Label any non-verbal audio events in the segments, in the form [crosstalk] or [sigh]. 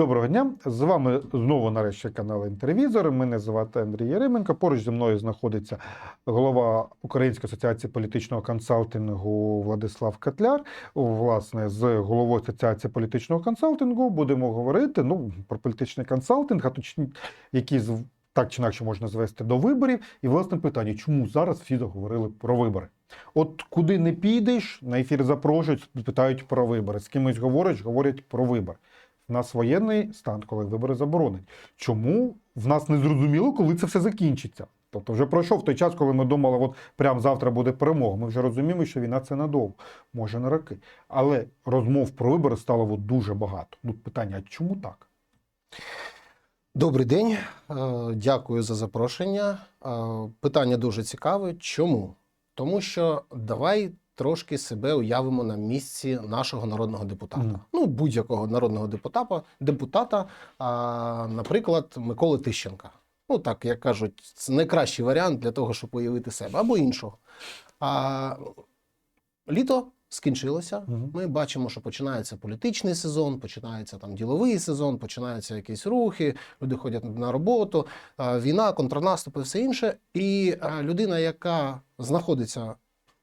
Доброго дня. З вами знову нарешті канал Інтервізор. Мене звати Андрій Яременко. Поруч зі мною знаходиться голова Української асоціації політичного консалтингу Владислав Котляр. Власне, з головою Асоціації політичного консалтингу будемо говорити ну, про політичний консалтинг, а точні, з- так чи інакше можна звести до виборів. І власне питання, чому зараз всі заговорили про вибори? От куди не підеш, на ефір запрошують, питають про вибори. З кимось говориш, говорять про вибори. Нас воєнний стан, коли вибори заборонені. Чому в нас не зрозуміло, коли це все закінчиться? Тобто вже пройшов той час, коли ми думали, от прямо завтра буде перемога. Ми вже розуміємо, що війна це надовго, може на роки. Але розмов про вибори стало от дуже багато. Ну, питання, а чому так? Добрий день, Е, дякую за запрошення. Е, Питання дуже цікаве. Чому? Тому що давай трошки себе уявимо на місці нашого народного депутата. Мгм. Ну, будь-якого народного депутата, депутата, а, наприклад, Миколи Тищенка. Ну, так, як кажуть, це найкращий варіант для того, щоб уявити себе або іншого. А, літо скінчилося. Ми бачимо, що починається політичний сезон, починається там діловий сезон, починаються якісь рухи, люди ходять на роботу, війна, контрнаступи, все інше. І людина, яка знаходиться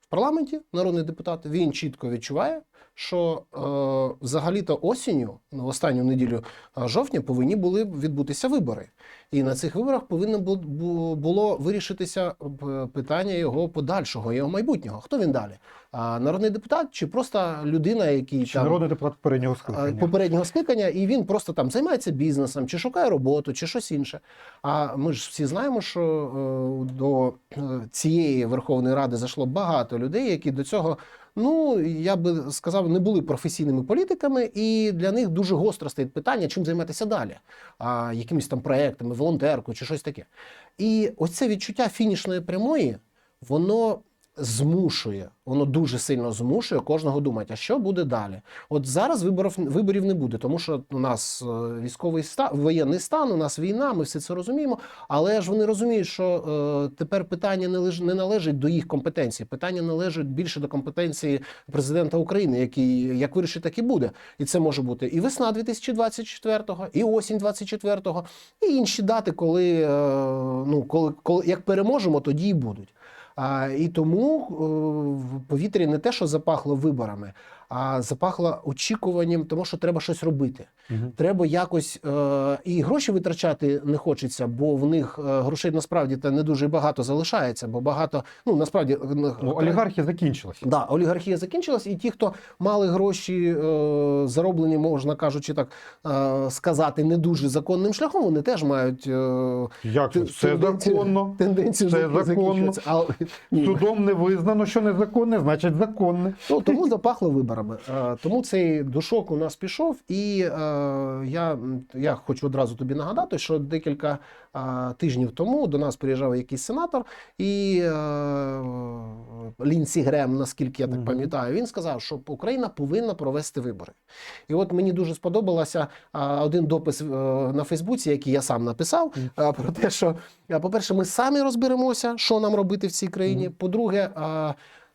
в парламенті, народний депутат, він чітко відчуває, що е, взагалі-то осінню, на останню неділю е, жовтня, повинні були відбутися вибори. І на цих виборах повинно бу- бу- було вирішитися е, питання його подальшого, його майбутнього. Хто він далі? А, народний депутат чи просто людина, який Чи там народний депутат попереднього скликання? попереднього скликання, і він просто там займається бізнесом, чи шукає роботу, чи щось інше. А ми ж всі знаємо, що е, до е, цієї Верховної Ради зайшло багато людей, які до цього. Ну, я би сказав, не були професійними політиками, і для них дуже гостро стоїть питання, чим займатися далі, а, якимись там проектами, волонтеркою чи щось таке. І ось це відчуття фінішної прямої, воно змушує, воно дуже сильно змушує кожного думати, а що буде далі. От зараз виборів, виборів не буде, тому що у нас е, військовий стан, воєнний стан, у нас війна, ми все це розуміємо. Але ж вони розуміють, що е, тепер питання не, леж, не належить до їх компетенції. Питання належить більше до компетенції президента України, який як вирішить, так і буде. І це може бути і весна 2024-го, і осінь 24-го, і інші дати, коли, е, ну, коли, коли як переможемо, тоді і будуть. І тому е, в повітрі не те, що запахло виборами, а запахло очікуванням, тому що треба щось робити. Мгм. Треба якось е, і гроші витрачати не хочеться, бо в них е, грошей насправді та не дуже багато залишається, бо багато, ну насправді е, Ну, олігархія закінчилася. Да, олігархія закінчилась, і ті, хто мали гроші е, зароблені, можна кажучи, так е, сказати, не дуже законним шляхом, вони теж мають е, Як це? Тенденцію- законно. тенденцію Це законно. Судом не визнано, що незаконне, значить законне. Ну, тому запахло виборами. Е, Тому цей душок у нас пішов, і е, я, я хочу одразу тобі нагадати, що декілька е, тижнів тому до нас приїжджав якийсь сенатор, і е, Лінсі Грем, наскільки я так пам'ятаю, він сказав, що Україна повинна провести вибори. І от мені дуже сподобалося один допис на Фейсбуці, який я сам написав, про те, що, е, по-перше, ми самі розберемося, що нам робити в цій країні. По-друге,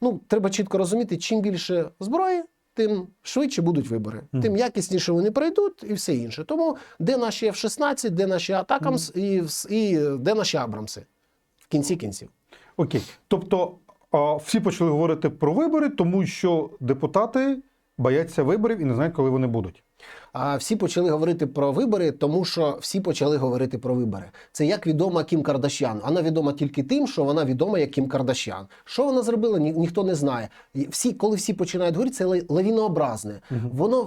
ну, треба чітко розуміти, чим більше зброї, тим швидше будуть вибори, Мгм. тим якісніше вони пройдуть і все інше. Тому де наші F-16, де наші Атакамс і, вс- і де наші Абрамси в кінці кінців. Окей. Тобто всі почали говорити про вибори, тому що депутати бояться виборів і не знають, коли вони будуть. А всі почали говорити про вибори, тому що всі почали говорити про вибори. Це як відома Кім Кардашян. Вона відома тільки тим, що вона відома як Кім Кардашян. Що вона зробила, ні, ніхто не знає. Всі, коли всі починають говорити, це лав- лавінообразне. Воно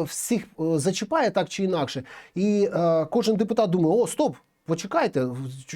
е, всіх е, зачіпає так чи інакше. І е, кожен депутат думає: о, стоп! Почекайте,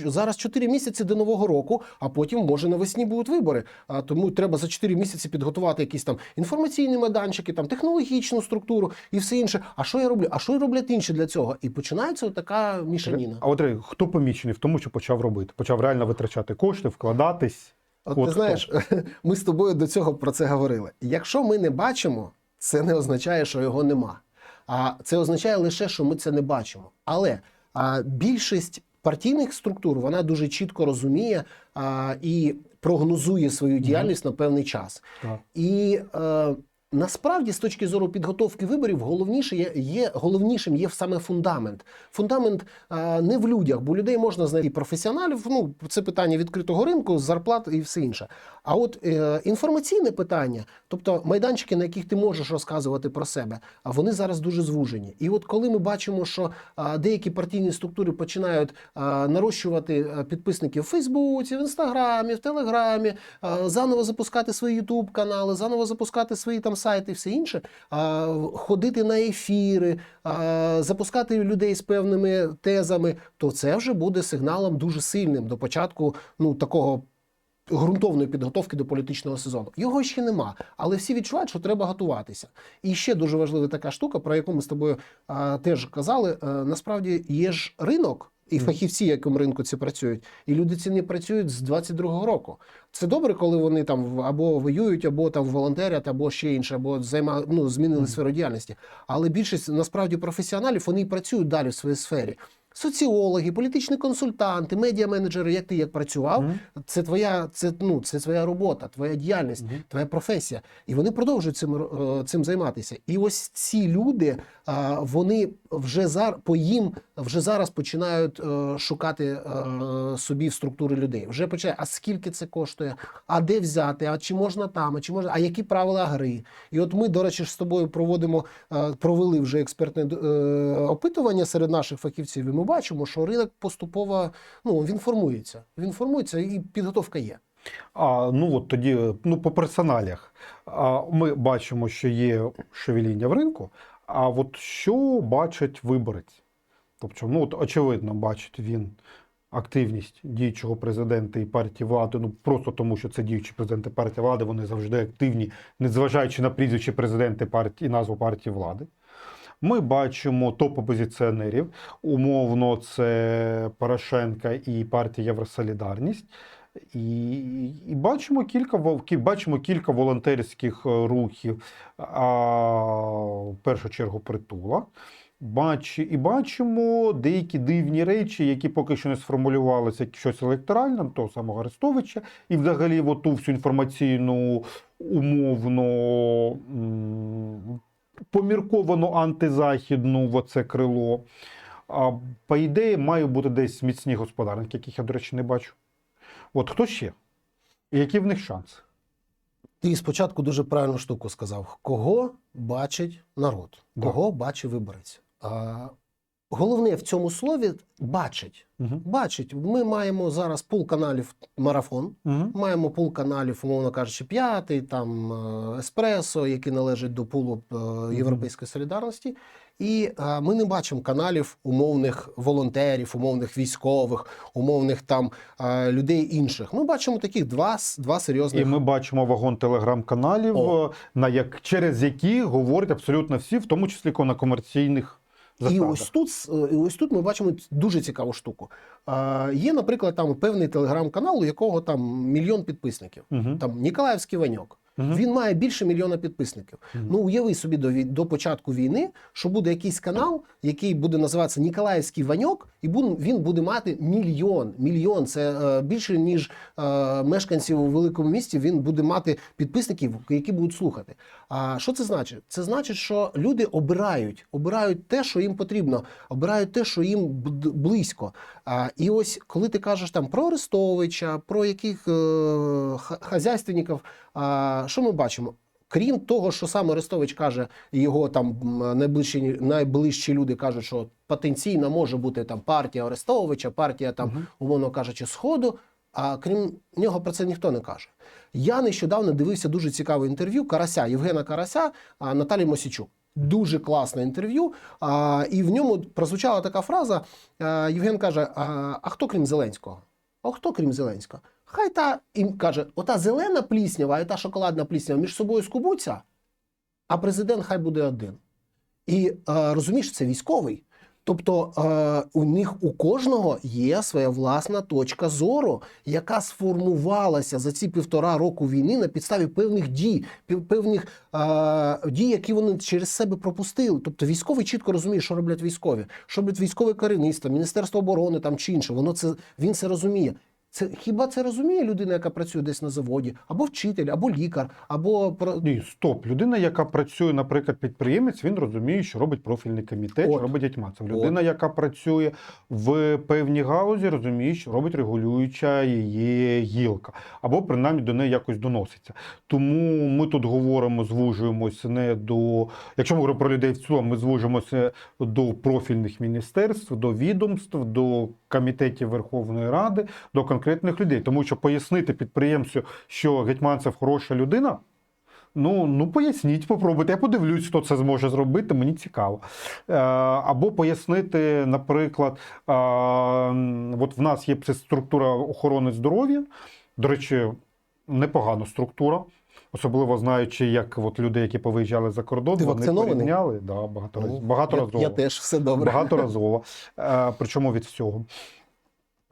зараз 4 місяці до нового року, а потім може навесні будуть вибори. А тому треба за 4 місяці підготувати якісь там інформаційні майданчики, там технологічну структуру і все інше. А що я роблю? А що роблять інші для цього? І починається така мішаніна. А от хто помічений в тому, що почав робити? Почав реально витрачати кошти, вкладатись. От От ти хто? знаєш, [laughs] ми з тобою до цього про це говорили. Якщо ми не бачимо, це не означає, що його нема. А це означає лише, що ми це не бачимо. Але а, більшість партійних структур вона дуже чітко розуміє а, і прогнозує свою діяльність на певний час. Так. І е, Насправді, з точки зору підготовки виборів, головніше є, головнішим є саме фундамент. Фундамент а, не в людях, бо людей можна знайти професіоналів. Ну це питання відкритого ринку, зарплат і все інше. А от е, інформаційне питання, тобто майданчики, на яких ти можеш розказувати про себе, а вони зараз дуже звужені. І от коли ми бачимо, що а, деякі партійні структури починають а, нарощувати а, підписників в Фейсбуці, в Інстаграмі, в Телеграмі, а, заново запускати свої Ютуб канали, заново запускати свої там сайти, і все інше, а, ходити на ефіри, а, запускати людей з певними тезами, то це вже буде сигналом дуже сильним до початку ну такого. Ґрунтовної підготовки до політичного сезону його ще нема, але всі відчувають, що треба готуватися. І ще дуже важлива така штука, про яку ми з тобою а, теж казали. А, насправді є ж ринок. І фахівці, яким ринку ці працюють, і люди ці не працюють з 22-го року. Це добре, коли вони там або воюють, або там волонтерять, або ще інше, або займа, ну, змінили сферу діяльності. Але більшість насправді професіоналів вони і працюють далі в своїй сфері. Соціологи, політичні консультанти, медіаменеджери, як ти як працював, Мгм. це твоя, це, ну, це твоя робота, твоя діяльність, твоя професія. І вони продовжують цим, е, цим займатися. І ось ці люди, вони вже зар, по їм вже зараз починають е, шукати е, собі в структури людей. Вже починає, а скільки це коштує, а де взяти, а чи можна там, а чи можна, а які правила гри? І от ми, до речі, з тобою проводимо, е, провели вже експертне опитування серед наших фахівців, і ми бачимо, що ринок поступово ну, він формується. Він формується і підготовка є. А ну от тоді, ну по персоналях, а, ми бачимо, що є шевеління в ринку. А от що бачить виборець? Тобто, ну от очевидно, бачить він активність діючого президента і партії влади. Ну просто тому, що це діючі президенти партії влади, вони завжди активні, незважаючи на прізвище президенти партії і назву партії влади. Ми бачимо топ-опозиціонерів. Умовно, це Порошенка і партія Євросолідарність. І, і бачимо кілька бачимо кілька волонтерських е, рухів, а, в першу чергу притула. Бач, і бачимо деякі дивні речі, які поки що не сформулювалися як щось електоральне, того самого Арестовича, і взагалі в ту всю інформаційну умовно помірковано антизахідну в оце крило. А, по ідеї, мають бути десь міцні господарники, яких я, до речі, не бачу. От хто ще? І які в них шанси? Ти спочатку дуже правильну штуку сказав: кого бачить народ, кого бачить виборець. А, головне в цьому слові бачить. Угу. Бачить, ми маємо зараз пул каналів марафон. Угу. Маємо пул каналів, умовно кажучи, п'ятий, там е, еспресо, які належать до пулу е, Європейської солідарності. І е, ми не бачимо каналів умовних волонтерів, умовних військових, умовних там е, людей інших. Ми бачимо таких два, два серйозних І ми бачимо вагон телеграм-каналів, на як, через які говорять абсолютно всі, в тому числі на комерційних І ось тут е, і ось тут ми бачимо дуже цікаву штуку. Е, є, наприклад, там певний телеграм-канал, у якого там мільйон підписників. Угу. Там Ніколаївський Ваньок. Мгм. Він має більше мільйона підписників. Мгм. Ну уяви собі до, до початку війни, що буде якийсь канал, який буде називатися Ніколаївський Ваньок, і він буде мати мільйон. Мільйон це е, більше ніж е, мешканців у великому місті. Він буде мати підписників, які будуть слухати. А що це значить? Це значить, що люди обирають, обирають те, що їм потрібно, обирають те, що їм близько. А, і ось коли ти кажеш там про Арестовича, про яких е, ха- хазяйственників, а, що ми бачимо? Крім того, що сам Арестович каже, його там найближчі, найближчі люди кажуть, що потенційно може бути там партія Арестовича, партія там, Мгм. умовно кажучи, Сходу. А крім нього про це ніхто не каже. Я нещодавно дивився дуже цікаве інтерв'ю Карася, Євгена Карася, Наталі Мосічук. Дуже класне інтерв'ю. А, і в ньому прозвучала така фраза: а, Євген каже: а, а хто крім Зеленського? А хто крім Зеленського? Хай та і каже: ота зелена пліснява і та шоколадна пліснява між собою скубуться, а президент хай буде один. І е, розумієш, це військовий. Тобто е, у них у кожного є своя власна точка зору, яка сформувалася за ці півтора року війни на підставі певних дій, певних е, дій, які вони через себе пропустили. Тобто військовий чітко розуміє, що роблять військові, що роблять військове керівництво, Міністерство оборони там чи інше. Воно це він це розуміє. Це хіба це розуміє людина, яка працює десь на заводі, або вчитель, або лікар, або Ні, стоп. Людина, яка працює, наприклад, підприємець, він розуміє, що робить профільний комітет, От. що робить Гетьманцев. Людина, яка працює в певній галузі, розуміє, що робить регулююча її гілка, або принаймні до неї якось доноситься. Тому ми тут говоримо, звужуємося не до, якщо ми говоримо про людей в цілому, ми звужуємося до профільних міністерств, до відомств, до комітетів Верховної Ради, до конкретних людей. Тому що пояснити підприємцю, що Гетьманцев хороша людина. Ну, ну поясніть, попробуйте. Я подивлюсь, хто це зможе зробити. Мені цікаво. Е, або пояснити, наприклад, е, от в нас є структура охорони здоров'я. До речі, непогана структура. Особливо знаючи, як от люди, які повиїжджали за кордон, Ти вони порівняли да, багато, раз, Ну, багаторазово. я, я теж все добре. Багаторазово. Е, причому від всього.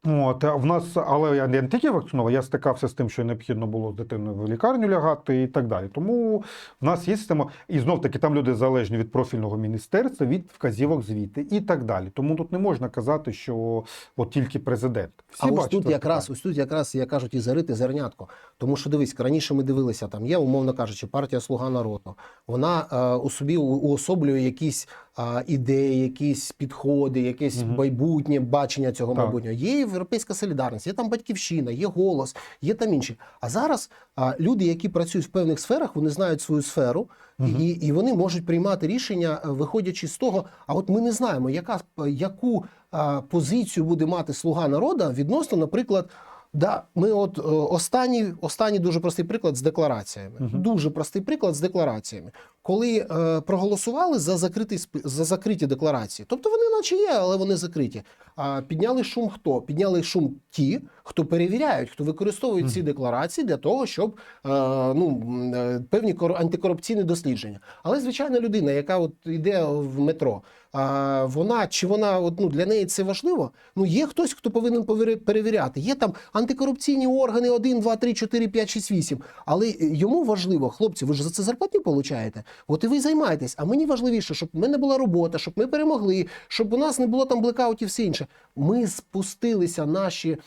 От, в нас, але я не тільки вакцинований, я стикався з тим, що необхідно було дитиною в лікарню лягати і так далі. Тому в нас є система, і знов таки там люди залежні від профільного міністерства, від вказівок звіти і так далі. Тому тут не можна казати, що от тільки президент. Всі А ось тут якраз, ось тут якраз, як кажуть, і зарити зернятко. Тому що дивись, раніше ми дивилися, там є, умовно кажучи, партія Слуга народу. Вона е, у собі уособлює якісь е, ідеї, якісь підходи, якесь Мгм. майбутнє бачення цього Так. майбутнього. Є європейська солідарність, є там батьківщина, є голос, є там інші. А зараз е, люди, які працюють в певних сферах, вони знають свою сферу. Мгм. І, і вони можуть приймати рішення, е, виходячи з того, а от ми не знаємо, яка яку а, позицію буде мати слуга народу відносно, наприклад. Да, ми от е, останній, останній дуже простий приклад з деклараціями. Мгм. Дуже простий приклад з деклараціями. Коли е, проголосували за закритий за закриті декларації, тобто вони наче є, але вони закриті. А підняли шум хто? Підняли шум ті, хто перевіряють, хто використовують ці декларації для того, щоб е, ну, е, певні кор- антикорупційні дослідження. Але звичайна людина, яка от йде в метро, а, вона чи вона от, ну, для неї це важливо? Ну є хтось, хто повинен перевіряти. Є там антикорупційні органи 1, 2, 3, 4, 5, 6, 8. Але е, йому важливо, хлопці, ви ж за це зарплатню получаєте. От і ви займаєтесь. А мені важливіше, щоб в мене була робота, щоб ми перемогли, щоб у нас не було там блекаутів, все інше. Ми спустилися, наші е,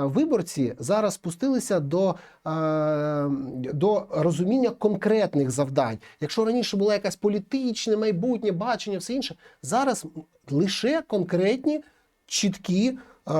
виборці зараз спустилися до, е, до розуміння конкретних завдань. Якщо раніше було якесь політичне майбутнє бачення, все інше, зараз лише конкретні, чіткі. е,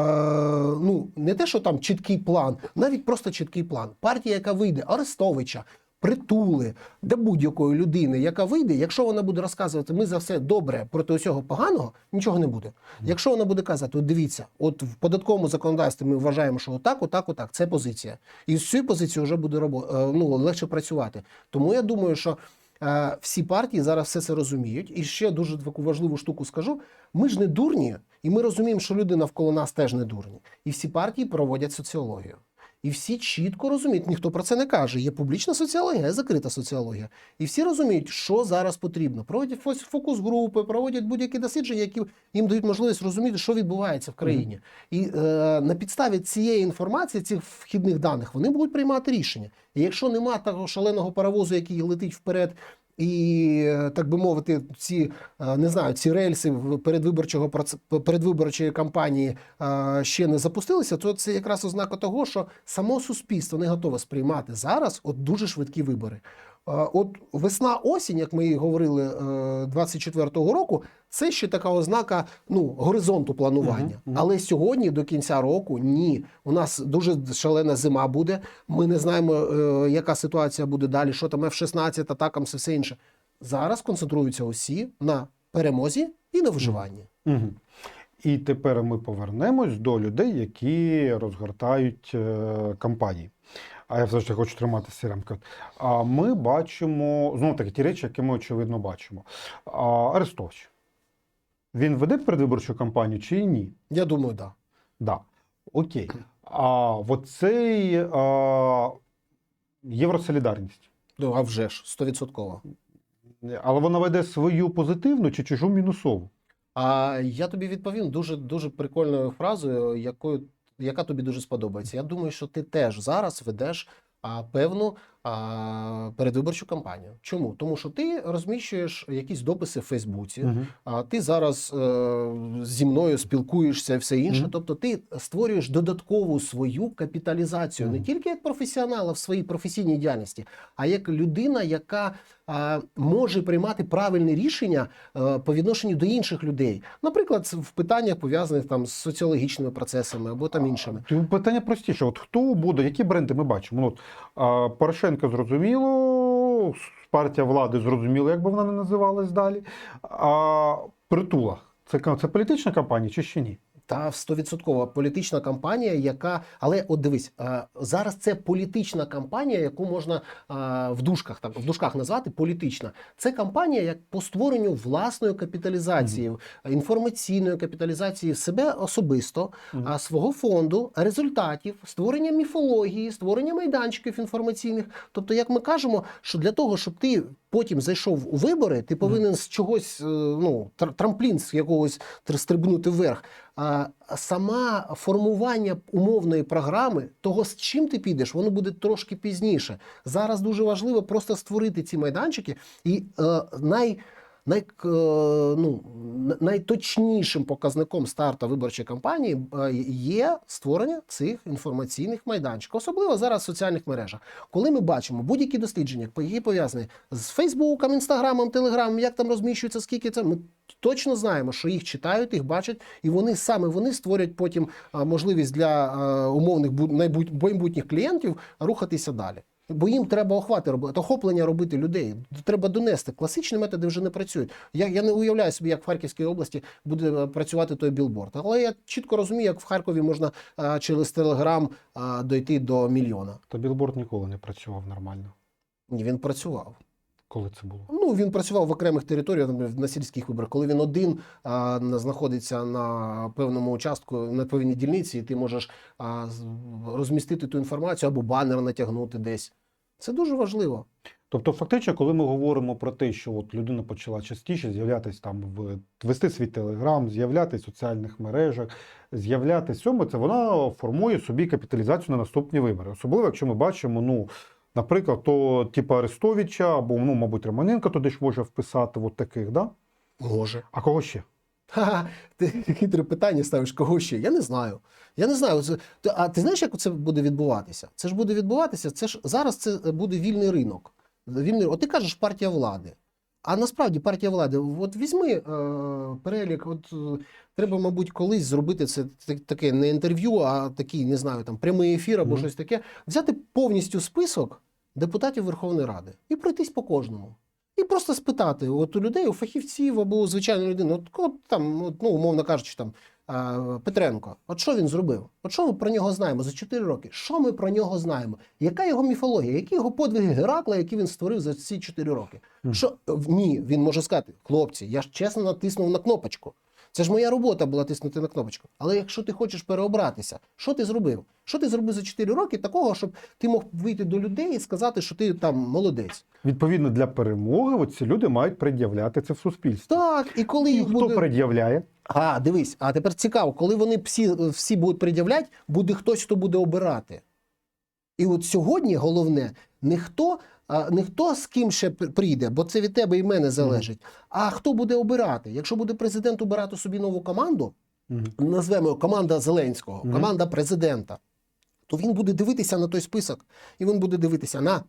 Ну, не те, що там чіткий план, навіть просто чіткий план. Партія, яка вийде, Арестовича, притули до будь-якої людини, яка вийде, якщо вона буде розказувати, ми за все добре проти усього поганого, нічого не буде. Якщо вона буде казати, от дивіться, от в податковому законодавстві ми вважаємо, що отак, отак, отак, це позиція. І з цією позицією вже буде робо- е, ну, легше працювати. Тому я думаю, що е, всі партії зараз все це розуміють. І ще дуже таку важливу штуку скажу: ми ж не дурні, і ми розуміємо, що люди навколо нас теж не дурні. І всі партії проводять соціологію. І всі чітко розуміють, ніхто про це не каже. Є публічна соціологія, є закрита соціологія. І всі розуміють, що зараз потрібно. Проводять фокус-групи, проводять будь-які дослідження, які їм дають можливість розуміти, що відбувається в країні. І е, на підставі цієї інформації, цих вхідних даних, вони будуть приймати рішення. І якщо нема того шаленого паровозу, який летить вперед. І так би мовити, ці е, не знаю, ці рельси передвиборчого передвиборчої кампанії е, ще не запустилися, то це якраз ознака того, що само суспільство не готове сприймати зараз от дуже швидкі вибори. Е, От весна осінь, як ми і говорили е, 24-го року, це ще така ознака ну, горизонту планування. Мгм. Але сьогодні до кінця року ні. У нас дуже шалена зима буде. Ми не знаємо, е, яка ситуація буде далі, що там F-16, атакам, все, все інше. Зараз концентруються усі на перемозі і на виживанні. Угу. І тепер ми повернемось до людей, які розгортають е, кампанії. А я все ж хочу триматися рамки. А ми бачимо знову таки ті речі, які ми очевидно бачимо. А, Арестович. Він веде передвиборчу кампанію чи ні? Я думаю, так. Да. Да. Окей. А от цей а, євросолідарність. Ну, а вже ж, стовідсотково. Але вона веде свою позитивну чи чужу мінусову? А я тобі відповім дуже дуже прикольною фразою, якою яка тобі дуже сподобається. Я думаю, що ти теж зараз ведеш а, певну а, передвиборчу кампанію. Чому? Тому що ти розміщуєш якісь дописи в Фейсбуці, Мгм. а ти зараз е, зі мною спілкуєшся і все інше. Мгм. Тобто ти створюєш додаткову свою капіталізацію не тільки як професіонала в своїй професійній діяльності, а як людина, яка може приймати правильні рішення е, по відношенню до інших людей, наприклад, в питаннях пов'язаних там з соціологічними процесами або там іншими. Питання простіше: от хто буде, які бренди ми бачимо? Ну, от, Порошенко зрозуміло, партія влади зрозуміло, як би вона не називалась далі. А притула це, це політична кампанія чи ще ні? Та 100% політична кампанія, яка але от дивись, зараз це політична кампанія, яку можна в дужках так в дужках назвати політична. Це кампанія як по створенню власної капіталізації, інформаційної капіталізації себе особисто, Мгм. а свого фонду, результатів, створення міфології, створення майданчиків інформаційних. Тобто, як ми кажемо, що для того, щоб ти потім зайшов у вибори, ти повинен з чогось, е, ну трамплін з якогось стрибнути вверх. Сама формування умовної програми, того з чим ти підеш, воно буде трошки пізніше. Зараз дуже важливо просто створити ці майданчики і е, най. Най, е, ну, найточнішим показником старту виборчої кампанії е, є створення цих інформаційних майданчиків, особливо зараз в соціальних мережах. Коли ми бачимо будь-які дослідження, які пов'язані з Фейсбуком, Інстаграмом, Телеграмом, як там розміщується, скільки це, ми точно знаємо, що їх читають, їх бачать, і вони саме вони створять потім можливість для умовних майбутніх клієнтів рухатися далі. Бо їм треба охвати робити, охоплення робити людей. Треба донести. Класичні методи вже не працюють. Я, я не уявляю собі, як в Харківській області буде працювати той білборд. Але я чітко розумію, як в Харкові можна а, через Телеграм а, дойти до мільйона. Та білборд ніколи не працював нормально. Ні, він працював. Коли це було? Ну, він працював в окремих територіях на сільських виборах. Коли він один а, знаходиться на певному участку, на певній дільниці, і ти можеш а, розмістити ту інформацію або банер натягнути десь. Це дуже важливо. Тобто, фактично, коли ми говоримо про те, що от людина почала частіше з'являтися там в вести свій телеграм, з'являтися в соціальних мережах, з'являтися цьому, це вона формує собі капіталізацію на наступні вибори. Особливо, якщо ми бачимо, ну, наприклад, то типу Арестовича або, ну, мабуть, Романенко туди ж може вписати от таких, да? Може. А кого ще? Ха-ха, ти хитре питання ставиш, кого ще? Я не знаю. Я не знаю. А ти знаєш, як це буде відбуватися? Це ж буде відбуватися. Це ж зараз це буде вільний ринок. Вільний, от ти кажеш партія влади. А насправді партія влади, от візьми е, перелік, от е, треба, мабуть, колись зробити це таке не інтерв'ю, а такий, не знаю, там прямий ефір або Мгм. щось таке. Взяти повністю список депутатів Верховної Ради і пройтись по кожному. І просто спитати от у людей, у фахівців або у звичайної людини, от кого там, от, ну, умовно кажучи, там Петренко, от що він зробив? От що ми про нього знаємо за 4 роки? Що ми про нього знаємо? Яка його міфологія? Які його подвиги Геракла, які він створив за ці 4 роки? Що ні, він може сказати, хлопці, я ж чесно натиснув на кнопочку. Це ж моя робота була тиснути на кнопочку. Але якщо ти хочеш переобратися, що ти зробив? Що ти зробив за 4 роки такого, щоб ти мог вийти до людей і сказати, що ти там молодець? Відповідно, для перемоги ці люди мають пред'являти це в суспільстві. Так, і коли І їх хто буде... пред'являє? А, дивись, а тепер цікаво, коли вони всі, всі будуть пред'являти, буде хтось, хто буде обирати. І от сьогодні головне не хто, а, не хто з ким ще прийде, бо це від тебе і мене залежить, а хто буде обирати. Якщо буде президент обирати собі нову команду, назвемо його команда Зеленського, команда президента, то він буде дивитися на той список, і він буде дивитися на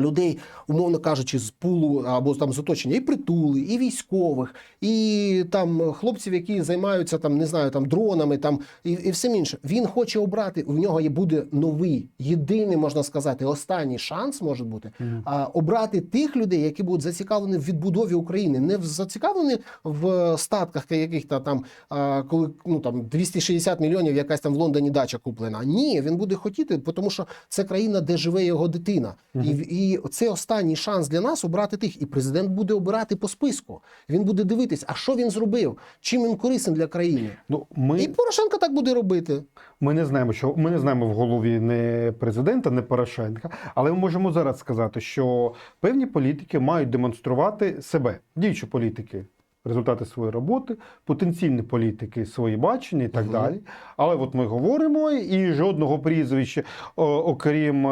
людей, умовно кажучи, з пулу або там з оточення, і притули, і військових, і там хлопців, які займаються там, не знаю, там дронами, там і, і все інше. Він хоче обрати. У нього є буде новий, єдиний, можна сказати, останній шанс може бути Мгм. а, обрати тих людей, які будуть зацікавлені в відбудові України, не в зацікавлені в статках яких-то там, а, коли ну там 260 мільйонів, якась там в Лондоні дача куплена. Ні, він буде хотіти, тому що це країна, де живе його дитина, Мгм. і, і це останній шанс для нас обрати тих. І президент буде обирати по списку. Він буде дивитись, а що він зробив, чим він корисен для країни. Ну, ми... І Порошенко так буде робити. Ми не знаємо, що ми не знаємо в голові не президента, не Порошенка, але ми можемо зараз сказати, що певні політики мають демонструвати себе, діючі політики результати своєї роботи, потенційні політики свої бачення і так угу. далі. Але от ми говоримо, і жодного прізвища, окрім е,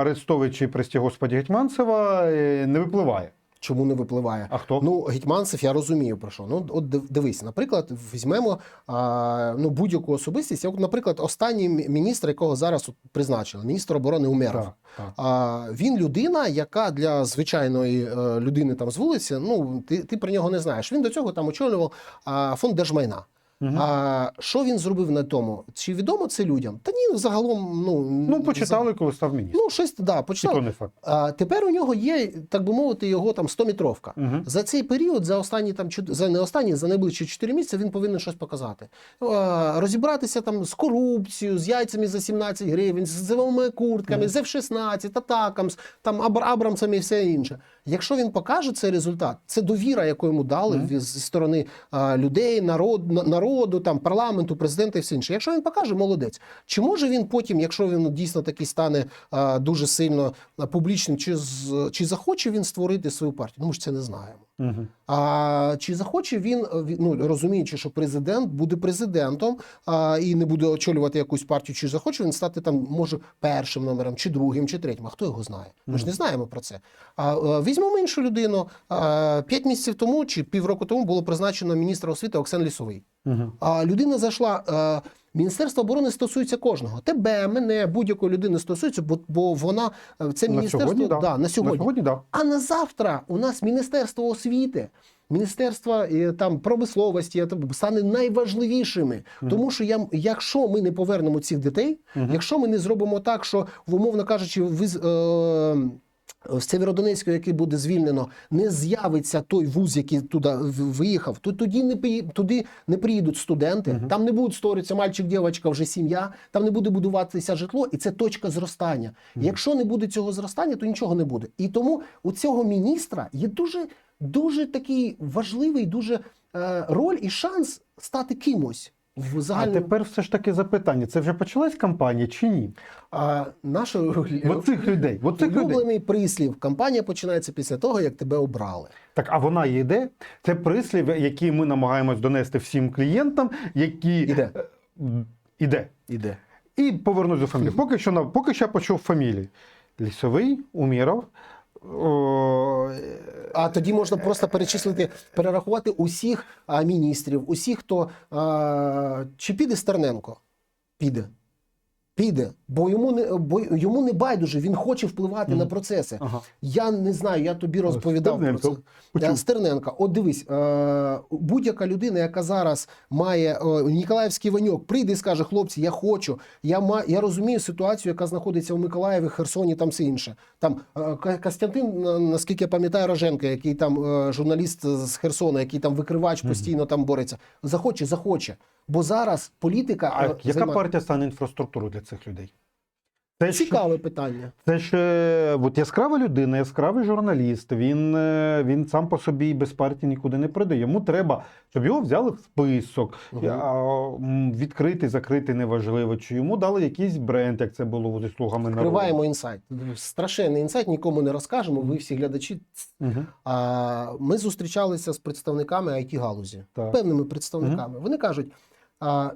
Арестовича і прості господі Гетьманцева, е, не випливає. Чому не випливає? А хто? Ну, Гетьманцев, я розумію про що. Ну, от дивись, наприклад, візьмемо а, ну, будь-яку особистість. Як, наприклад, останній міністр, якого зараз от призначили, міністр оборони Умеров. Так, так. А, він людина, яка для звичайної е, людини там з вулиці, ну ти, ти про нього не знаєш. Він до цього там очолював а, фонд держмайна. Мгм. А що він зробив на тому? Чи відомо це людям? Та ні, загалом, ну Ну, почитали, коли став міністром. Ну, щось да, І то почитали. не факт. А тепер у нього є, так би мовити, його там 100-метровка. Угу. За цей період, за останні там за не останні, за найближчі 4 місяці він повинен щось показати. Е, Розібратися там з корупцією, з яйцями за 17 гривень, з зимовими куртками, з F-16, атакам, там Абр Абрамсами і все інше. Якщо він покаже цей результат, це довіра, яку йому дали mm від- зі сторони а, людей, народ, народу, там парламенту, президента і все інше. Якщо він покаже, молодець. Чи може він потім, якщо він дійсно такий стане а, дуже сильно публічним, чи з- чи захоче він створити свою партію? Ну ми ж це не знаємо. Угу. А чи захоче він, е, ну розуміючи, що президент буде президентом а, і не буде очолювати якусь партію, чи захоче він стати там, може, першим номером, чи другим, чи третім? А хто його знає? Ми ж не знаємо про це. А е, візьмемо іншу людину. А, П'ять місяців тому чи півроку тому було призначено міністра освіти Оксан Лісовий. А людина зайшла. Міністерство оборони стосується кожного. Тебе, мене, будь-якої людини стосується, бо, бо вона е, це На міністерство сьогодні, да. да, на сьогодні. На сьогодні, да. А на завтра у нас Міністерство освіти, Міністерство е, там промисловості стане найважливішими. Тому що я, якщо ми не повернемо цих дітей, Мгм. якщо ми не зробимо так, що умовно кажучи, ви е, з Сєвєродонецького, який буде звільнено, не з'явиться той вуз, який туди виїхав, то тоді не туди не приїдуть студенти. Там не будуть створюватися мальчик, дівчинка, вже сім'я, там не буде будуватися житло, і це точка зростання. Якщо не буде цього зростання, то нічого не буде. І тому у цього міністра є дуже, дуже такий важливий, дуже е, роль і шанс стати кимось в А тепер все ж таки запитання: це вже почалась кампанія чи ні? А, От цих людей, от цих людей. прислів. Кампанія починається після того, як тебе обрали. Так, а вона йде. Це прислів, який ми намагаємось донести всім клієнтам, які Іде. Е, іде. Іде. І повернусь до фамілії. Поки що поки що я почув фамілії. Лісовий, Уміров. А тоді можна просто перечислити, перерахувати усіх міністрів, усіх, хто чи піде Стерненко? Піде. Піде, бо йому не бо йому не байдуже, він хоче впливати Мгм. на процеси. ага. Я не знаю, я тобі розповідав про це. Почув. Е, Стерненка, от дивись, е, будь-яка людина, яка зараз має е, Ніколаївський Ваньок, прийде і скаже: хлопці, я хочу, я ма, я розумію ситуацію, яка знаходиться в Миколаєві, Херсоні, там все інше. Там Костянтин, наскільки я пам'ятаю, Роженко, який там журналіст з Херсона, який там викривач постійно там бореться. Захоче, захоче. Бо зараз політика А е, яка партія стане інфраструктурою для цих людей? Це ж, цікаве питання. це ж от яскрава людина, яскравий журналіст. Він, е, він сам по собі без партії нікуди не прийде. Йому треба, щоб його взяли в список. М, відкритий, закритий, неважливо. Чи йому дали якийсь бренд, як це було зі слугами народу. Вкриваємо інсайт. Страшенний інсайт, нікому не розкажемо. Ви всі глядачі Угу. А ми зустрічалися з представниками it галузі, Так. певними представниками. Вони кажуть: а,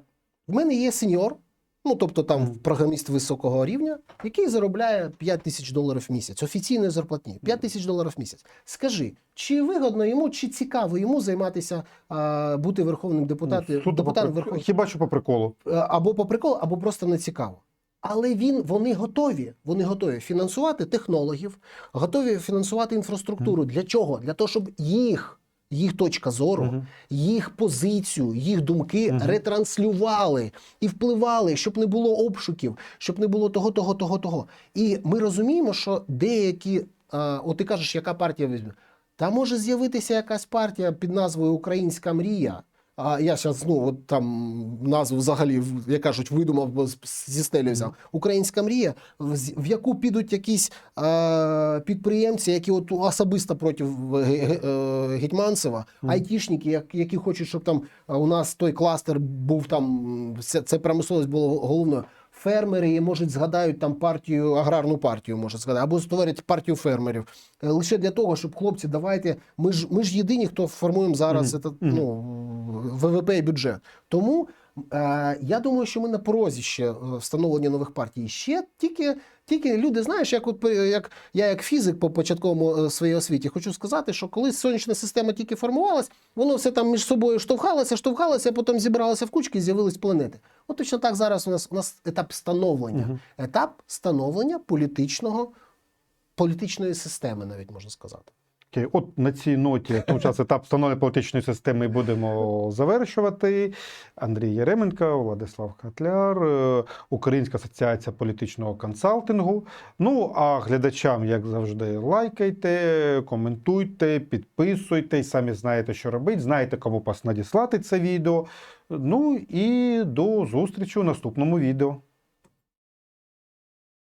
в мене є сеньор, ну тобто там програміст високого рівня, який заробляє 5 тисяч доларів в місяць, офіційної зарплатні, 5 тисяч доларів в місяць. Скажи, чи вигодно йому, чи цікаво йому займатися а, бути верховним депутатом, Суто депутатом прик- верховним Хіба що по приколу. Е, або по приколу, або просто не цікаво. Але він, вони готові. Вони готові фінансувати технологів, готові фінансувати інфраструктуру. Для чого? Для того, щоб їх, їх точка зору, Мгм. їх позицію, їх думки Мгм. ретранслювали і впливали, щоб не було обшуків, щоб не було того, того, того, того. І ми розуміємо, що деякі, а, от ти кажеш, яка партія візьме. Та може з'явитися якась партія під назвою Українська мрія. А я зараз ну от там назву взагалі в- як кажуть, видумав бо зі стелі взяв. Українська мрія, в, яку підуть якісь е, підприємці, які от особисто проти е, Гетьманцева, айтішники, як, які хочуть, щоб там у нас той кластер був там, це, це промисловість було головною. Фермери можуть згадають там партію, аграрну партію, може згадати, або створять партію фермерів. Е, Лише для того, щоб хлопці, давайте. Ми ж ми ж єдині, хто формуємо зараз Мгм. це, ну, ВВП і бюджет. Тому е, я думаю, що ми на порозі ще е, встановлення нових партій. Ще тільки, тільки люди, знаєш, як от е, як я як фізик по початковому е, своїй освіті хочу сказати, що коли сонячна система тільки формувалась, воно все там між собою штовхалося, штовхалося, а потім зібралося в кучки і з'явились планети. От точно так зараз у нас у нас етап становлення, Мгм. етап становлення політичного, політичної системи, навіть можна сказати. Окей, От на цій ноті тому час етап встановлення політичної системи будемо завершувати. Андрій Єременко, Владислав Катляр, е, Українська асоціація політичного консалтингу. Ну а глядачам, як завжди, лайкайте, коментуйте, підписуйтесь, самі знаєте, що робити, знаєте, кому пас надіслати це відео. Ну і до зустрічі у наступному відео.